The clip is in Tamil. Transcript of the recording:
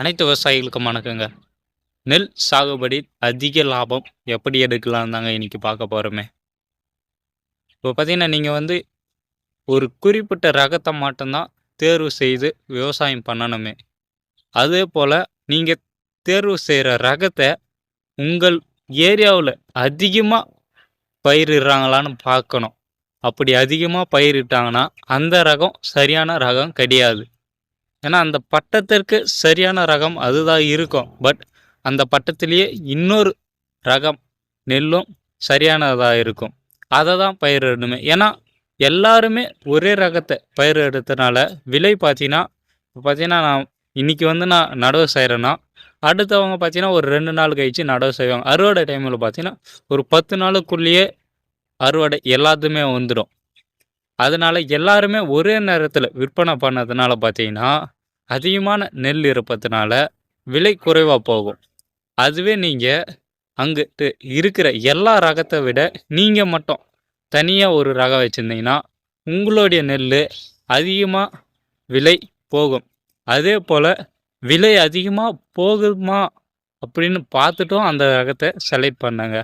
அனைத்து விவசாயிகளுக்கும் வணக்கங்க. நெல் சாகுபடி அதிக லாபம் எப்படி எடுக்கலாம் தாங்க இன்னைக்கு பார்க்க போகிறோமே இப்போ பார்த்தீங்கன்னா நீங்கள் வந்து ஒரு குறிப்பிட்ட ரகத்தை மட்டும்தான் தேர்வு செய்து விவசாயம் பண்ணணுமே. அதே போல் நீங்கள் தேர்வு செய்கிற ரகத்தை உங்கள் ஏரியாவில் அதிகமாக பயிரிடுறாங்களான்னு பார்க்கணும். அப்படி அதிகமாக பயிரிட்டாங்கன்னா அந்த ரகம் சரியான ரகம் கிடையாது. ஏன்னா அந்த பட்டத்திற்கு சரியான ரகம் அதுதான் இருக்கும். பட் அந்த பட்டத்திலேயே இன்னொரு ரகம் நெல்லும் சரியானதாக இருக்கும். அதை தான் பயிரிடணுமே ஏன்னா எல்லாருமே ஒரே ரகத்தை பயிரிடுறதுனால விலை பார்த்தீங்கன்னா இப்போ பார்த்தீங்கன்னா நான் இன்றைக்கி வந்து நான் நடவு செய்கிறேன்னா அடுத்தவங்க பார்த்தீங்கன்னா ஒரு ரெண்டு நாள் கழித்து நடவு செய்வாங்க. அறுவடை டைமில் பார்த்தீங்கன்னா ஒரு பத்து நாளுக்குள்ளேயே அறுவடை எல்லாத்துமே வந்துடும் அதனால எல்லாருமே ஒரே நேரத்தில் விற்பனை பண்ணதுனால பார்த்தீங்கன்னா அதிகமான நெல் இருப்பதுனால விலை குறைவாக போகும். அதுவே நீங்கள் அங்கிட்டு இருக்கிற எல்லா ரகத்தை விட நீங்கள் மட்டும் தனியாக ஒரு ரகம் வச்சுருந்தீங்கன்னா உங்களுடைய நெல் அதிகமாக விலை போகும். அதே போல் விலை அதிகமாக போகுமா அப்படின்னு பார்த்துட்டும் அந்த ரகத்தை செலக்ட் பண்ணுங்க.